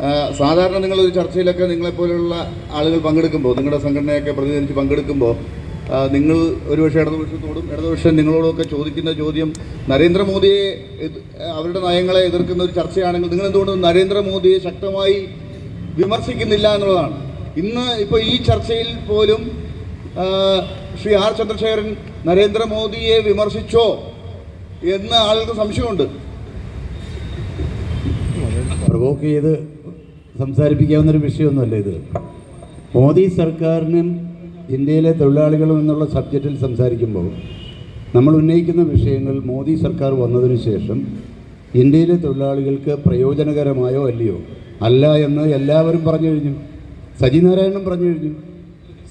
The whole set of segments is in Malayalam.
ആ, നിങ്ങൾ ഒരു ചർച്ചയിലൊക്കെ നിങ്ങളെപ്പോലുള്ള ആളുകൾ പങ്കെടുക്കുമ്പോൾ നിങ്ങളുടെ സംഘടനയൊക്കെ പ്രതിനിധിച്ച് പങ്കെടുക്കുമ്പോൾ നിങ്ങൾ ഒരുപക്ഷെ ഇടതുപക്ഷത്തോടും ഇടതുപക്ഷം നിങ്ങളോടൊക്കെ ചോദിക്കുന്ന ചോദ്യം നരേന്ദ്രമോദിയെ അവരുടെ നയങ്ങളെ എതിർക്കുന്ന ഒരു ചർച്ചയാണെങ്കിൽ നിങ്ങൾ എന്തുകൊണ്ട് നരേന്ദ്രമോദിയെ ശക്തമായി വിമർശിക്കുന്നില്ല എന്നുള്ളതാണ്. ഇന്ന് ഇപ്പോൾ ഈ ചർച്ചയിൽ പോലും ശ്രീ ആർ ചന്ദ്രശേഖരൻ നരേന്ദ്രമോദിയെ വിമർശിച്ചോ എന്ന് ആളുകൾക്ക് സംശയമുണ്ട്. പ്രൊവോക്ക് ചെയ്ത് സംസാരിപ്പിക്കാവുന്നൊരു വിഷയമൊന്നുമല്ല ഇത്. മോദി സർക്കാരിനും ഇന്ത്യയിലെ തൊഴിലാളികളും എന്നുള്ള സബ്ജക്റ്റിൽ സംസാരിക്കുമ്പോൾ നമ്മൾ ഉന്നയിക്കുന്ന വിഷയങ്ങൾ മോദി സർക്കാർ വന്നതിന് ശേഷം ഇന്ത്യയിലെ തൊഴിലാളികൾക്ക് പ്രയോജനകരമായോ അല്ലയോ? അല്ല എന്ന് എല്ലാവരും പറഞ്ഞു കഴിഞ്ഞു. സജിനാരായണൻ പറഞ്ഞു കഴിഞ്ഞു.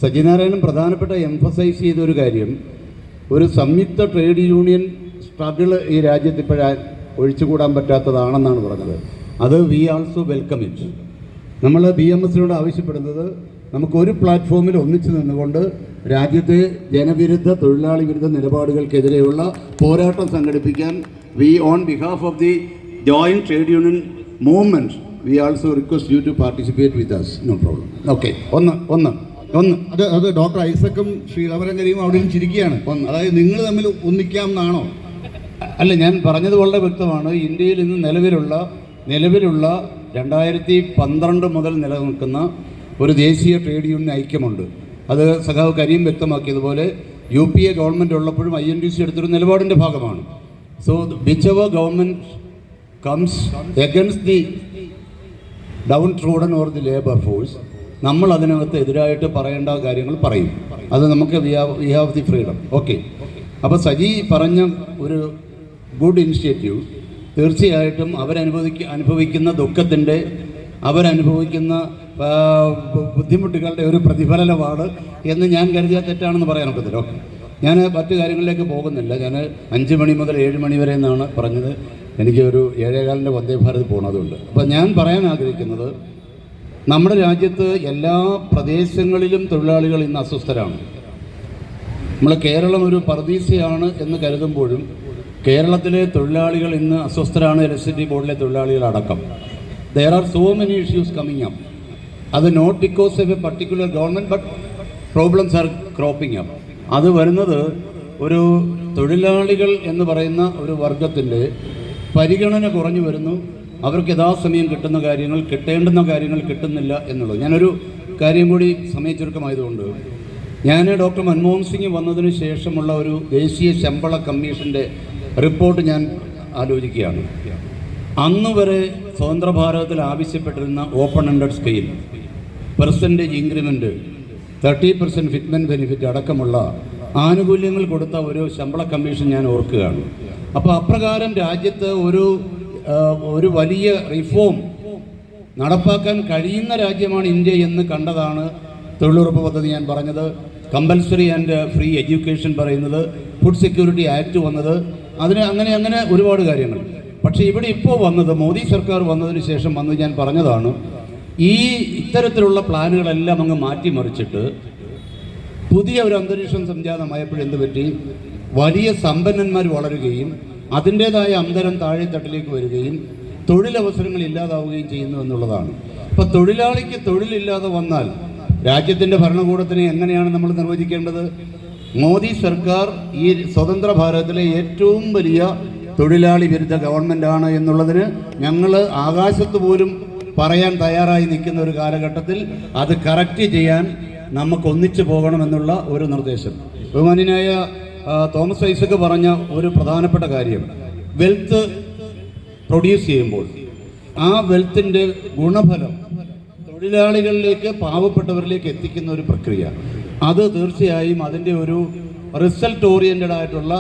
സജിനാരായണൻ പ്രധാനപ്പെട്ട എംഫസൈസ് ചെയ്തൊരു കാര്യം ഒരു സംയുക്ത ട്രേഡ് യൂണിയൻ സ്ട്രഗിൾ ഈ രാജ്യത്ത് ഇപ്പോഴാ ഒഴിച്ചുകൂടാൻ പറ്റാത്തതാണെന്നാണ് പറഞ്ഞത്. അത് വി ആൾസോ വെൽക്കം ഇറ്റ്. നമ്മൾ ബി എം എസിനോട് ആവശ്യപ്പെടുന്നത് നമുക്കൊരു പ്ലാറ്റ്ഫോമിൽ ഒന്നിച്ചു നിന്നുകൊണ്ട് രാജ്യത്തെ ജനവിരുദ്ധ തൊഴിലാളി വിരുദ്ധ നിലപാടുകൾക്കെതിരെയുള്ള പോരാട്ടം സംഘടിപ്പിക്കാൻ we on behalf of the joint trade union movement we also request you to participate with us no problem okay ഒന്ന് ഒന്ന് ഒന്ന്. അത് അത് ഡോക്ടർ ഐസക്കും ശ്രീരാമരങ്കരിയും അവിടെ അവിടെയും ചിരിക്കുകയാണ്. അതായത് നിങ്ങൾ തമ്മിൽ ഒന്നിക്കാം എന്നാണോ അല്ല ഞാൻ പറഞ്ഞത് വളരെ വ്യക്തമാണ്. ഇന്ത്യയിൽ ഇന്ന് നിലവിലുള്ള നിലവിലുള്ള രണ്ടായിരത്തി പന്ത്രണ്ട് മുതൽ നിലനിൽക്കുന്ന ഒരു ദേശീയ ട്രേഡ് യൂണിയൻ ഐക്യമുണ്ട്. അത് സഖാവ് കരീം വ്യക്തമാക്കിയതുപോലെ യു പി എ ഗവൺമെന്റ് ഉള്ളപ്പോഴും ഐ എൻ ടി സി എടുത്തൊരു നിലപാടിന്റെ ഭാഗമാണ്. So whichever government comes against the downtrodden or the labour force നമ്മൾ അതിനകത്ത് എതിരായിട്ട് പറയേണ്ട കാര്യങ്ങൾ പറയും. അത് നമുക്ക് we have we have the freedom okay അപ്പോൾ സജി പറഞ്ഞ ഒരു ഗുഡ് ഇനിഷ്യേറ്റീവ് തീർച്ചയായിട്ടും അവരനുഭവിക്ക അനുഭവിക്കുന്ന ദുഃഖത്തിന്റെ അവരനുഭവിക്കുന്ന ബുദ്ധിമുട്ടുകളുടെ ഒരു പ്രതിഫലനമാണ് എന്ന് ഞാൻ കരുതിയാൽ തെറ്റാണെന്ന് പറയാൻ ഒക്കത്തില്ല. ഓക്കെ. ഞാൻ മറ്റു കാര്യങ്ങളിലേക്ക് പോകുന്നില്ല. ഞാൻ അഞ്ച് മണി മുതൽ ഏഴ് മണി വരെ എന്നാണ് പറഞ്ഞത്. എനിക്ക് ഒരു ഏഴേകാലിന്റെ വന്ദേ ഭാരത് പോണതുണ്ട്. അപ്പോൾ ഞാൻ പറയാൻ ആഗ്രഹിക്കുന്നത് നമ്മുടെ രാജ്യത്ത് എല്ലാ പ്രദേശങ്ങളിലും തൊഴിലാളികൾ ഇന്ന് അസ്വസ്ഥരാണ്. നമ്മൾ കേരളം ഒരു പർദീസയാണ് എന്ന് കരുതുമ്പോഴും കേരളത്തിലെ തൊഴിലാളികൾ ഇന്ന് അസ്വസ്ഥരാണ് ഇലക്ട്രിസിറ്റി ബോർഡിലെ തൊഴിലാളികളടക്കം. There are so many issues coming up അത് not because of a particular government but problems are cropping up അത് വരുന്നത് ഒരു തൊഴിലാളികൾ എന്ന് പറയുന്ന ഒരു വർഗത്തിന്റെ പരിഗണന കുറഞ്ഞു വരുന്നു. അവർക്ക് യഥാസമയം കിട്ടുന്ന കാര്യങ്ങൾ കിട്ടേണ്ടുന്ന കാര്യങ്ങൾ കിട്ടുന്നില്ല എന്നുള്ളത്. ഞാനൊരു കാര്യം കൂടി സമയച്ചുരുക്കമായതുകൊണ്ട് ഞാൻ ഡോക്ടർ മൻമോഹൻ സിംഗ് വന്നതിന് ശേഷമുള്ള ഒരു ദേശീയ ശമ്പള കമ്മീഷന്റെ റിപ്പോർട്ട് ഞാൻ ആലോചിക്കുകയാണ്. അന്ന് വരെ സ്വതന്ത്ര ഭാരതത്തിൽ ആവശ്യപ്പെട്ടിരുന്ന open ended scale percentage increment thirty percent fitment benefit അടക്കമുള്ള ആനുകൂല്യങ്ങൾ കൊടുത്ത ഒരു ശമ്പള കമ്മീഷൻ ഞാൻ ഓർക്കുകയാണ്. അപ്പോൾ അപ്രകാരം രാജ്യത്ത് ഒരു ഒരു വലിയ റിഫോം നടപ്പാക്കാൻ കഴിയുന്ന രാജ്യമാണ് ഇന്ത്യ എന്ന് കണ്ടതാണ് തൊഴിലുറപ്പ് പദ്ധതി ഞാൻ പറഞ്ഞത്. കമ്പൽസറി ആൻഡ് ഫ്രീ എഡ്യൂക്കേഷൻ പറയുന്നത് ഫുഡ് സെക്യൂരിറ്റി ആക്ട് വന്നത്. അതിന് അങ്ങനെ അങ്ങനെ ഒരുപാട് കാര്യങ്ങൾ. പക്ഷേ ഇവിടെ ഇപ്പോൾ വന്നത് മോദി സർക്കാർ വന്നതിന് ശേഷം വന്നത് ഞാൻ പറഞ്ഞതാണ്. ഈ ഇത്തരത്തിലുള്ള പ്ലാനുകളെല്ലാം അങ്ങ് മാറ്റിമറിച്ചിട്ട് പുതിയ ഒരു അന്തരീക്ഷം സംജാതമായപ്പോഴെന്ത് പറ്റി? വലിയ സമ്പന്നന്മാർ വളരുകയും അതിന്റേതായ അന്തരം താഴെത്തട്ടിലേക്ക് വരികയും തൊഴിലവസരങ്ങൾ ഇല്ലാതാവുകയും ചെയ്യുന്നു എന്നുള്ളതാണ്. അപ്പോൾ തൊഴിലാളിക്ക് തൊഴിലില്ലാതെ വന്നാൽ രാജ്യത്തിന്റെ ഭരണകൂടത്തിനെ എങ്ങനെയാണ് നമ്മൾ നിർവചിക്കേണ്ടത്? മോദി സർക്കാർ ഈ സ്വതന്ത്ര ഭാരതത്തിലെ ഏറ്റവും വലിയ തൊഴിലാളി വിരുദ്ധ ഗവൺമെന്റാണ് എന്നുള്ളതിന് ഞങ്ങൾ ആകാശത്ത് പോലും പറയാൻ തയ്യാറായി നിൽക്കുന്ന ഒരു കാലഘട്ടത്തിൽ അത് കറക്റ്റ് ചെയ്യാൻ നമുക്ക് ഒന്നിച്ചു പോകണമെന്നുള്ള ഒരു നിർദ്ദേശം. ബഹുമാനിയായ ആ, തോമസ് ഐസക്ക് പറഞ്ഞ ഒരു പ്രധാനപ്പെട്ട കാര്യം. വെൽത്ത് പ്രൊഡ്യൂസ് ചെയ്യുമ്പോൾ ആ വെൽത്തിന്റെ ഗുണഫലം തൊഴിലാളികളിലേക്ക് പാവപ്പെട്ടവരിലേക്ക് എത്തിക്കുന്ന ഒരു പ്രക്രിയ. അത് തീർച്ചയായും അതിന്റെ ഒരു റിസൾട്ട് ഓറിയന്റഡ് ആയിട്ടുള്ള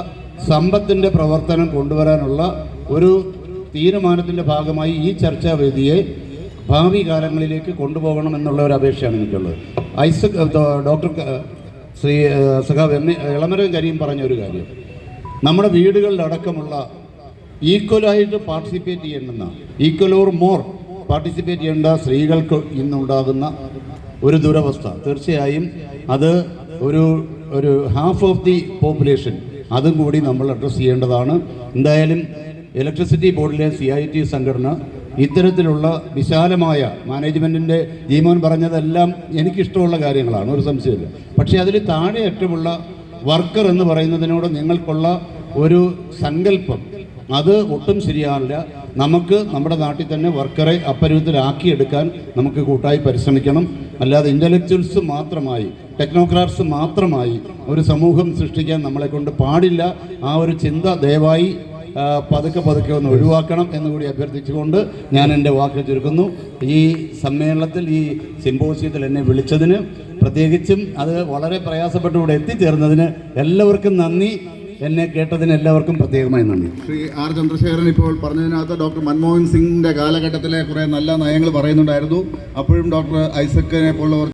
സമ്പത്തിന്റെ പ്രവർത്തനം കൊണ്ടുവരാനുള്ള ഒരു തീരുമാനത്തിന്റെ ഭാഗമായി ഈ ചർച്ചാവേദിയെ ഭാവി കാലങ്ങളിലേക്ക് കൊണ്ടുപോകണം എന്നുള്ള ഒരു അപേക്ഷയാണ് എനിക്കുള്ളത്. ഐസക് ഡോക്ടർ ശ്രീ സഖാവ് എം ഇളമരം കരിയും പറഞ്ഞ ഒരു കാര്യം. നമ്മുടെ വീടുകളിലടക്കമുള്ള ഈക്വലായിട്ട് പാർട്ടിസിപ്പേറ്റ് ചെയ്യേണ്ടുന്ന ഈക്വൽ ഓർ മോർ. പാർട്ടിസിപ്പേറ്റ് ചെയ്യേണ്ട സ്ത്രീകൾക്ക് ഇന്നുണ്ടാകുന്ന ഒരു ദുരവസ്ഥ. തീർച്ചയായും അത് ഒരു ഒരു ഹാഫ് ഓഫ് ദി പോപ്പുലേഷൻ അതും കൂടി നമ്മൾ അഡ്രസ്സ് ചെയ്യേണ്ടതാണ്. എന്തായാലും ഇലക്ട്രിസിറ്റി ബോർഡിലെ സി ഐ ടി സംഘടന ഇത്തരത്തിലുള്ള വിശാലമായ മാനേജ്മെന്റിന്റെ ജീമോൻ പറഞ്ഞതെല്ലാം എനിക്കിഷ്ടമുള്ള കാര്യങ്ങളാണ് ഒരു സംശയമില്ല പക്ഷേ അതിൽ താഴെ ഏറ്റവുമുള്ള വർക്കർ എന്ന് പറയുന്നതിനോട് നിങ്ങൾക്കുള്ള ഒരു സങ്കല്പം. അത് ഒട്ടും ശരിയാവില്ല. നമുക്ക് നമ്മുടെ നാട്ടിൽ തന്നെ വർക്കറെ അപ്പരൂപത്തിലാക്കിയെടുക്കാൻ നമുക്ക് കൂട്ടായി പരിശ്രമിക്കണം. അല്ലാതെ ഇന്റലക്ച്വൽസ് മാത്രമായി ടെക്നോക്രാറ്റ്സ് മാത്രമായി ഒരു സമൂഹം സൃഷ്ടിക്കാൻ നമ്മളെ കൊണ്ട് പാടില്ല. ആ ഒരു ചിന്ത ദയവായി പതുക്കെ പതുക്കെ ഒന്ന് ഒഴിവാക്കണം എന്നുകൂടി അഭ്യർത്ഥിച്ചുകൊണ്ട് ഞാൻ എന്റെ വാക്ക് ചുരുക്കുന്നു. ഈ സമ്മേളനത്തിൽ ഈ സിംബോസിയത്തിൽ എന്നെ വിളിച്ചതിന് പ്രത്യേകിച്ചും അത് വളരെ പ്രയാസപ്പെട്ടുകൂടെ എത്തിച്ചേർന്നതിന് എല്ലാവർക്കും നന്ദി. എന്നെ കേട്ടതിന് എല്ലാവർക്കും പ്രത്യേകമായി നന്ദി. ശ്രീ ആർ ചന്ദ്രശേഖരൻ ഇപ്പോൾ പറഞ്ഞതിനകത്ത് ഡോക്ടർ മൻമോഹൻ സിംഗിന്റെ കാലഘട്ടത്തിലെ കുറെ നല്ല നയങ്ങൾ പറയുന്നുണ്ടായിരുന്നു. അപ്പോഴും ഡോക്ടർ ഐസക്കിനെ പോലുള്ളവർ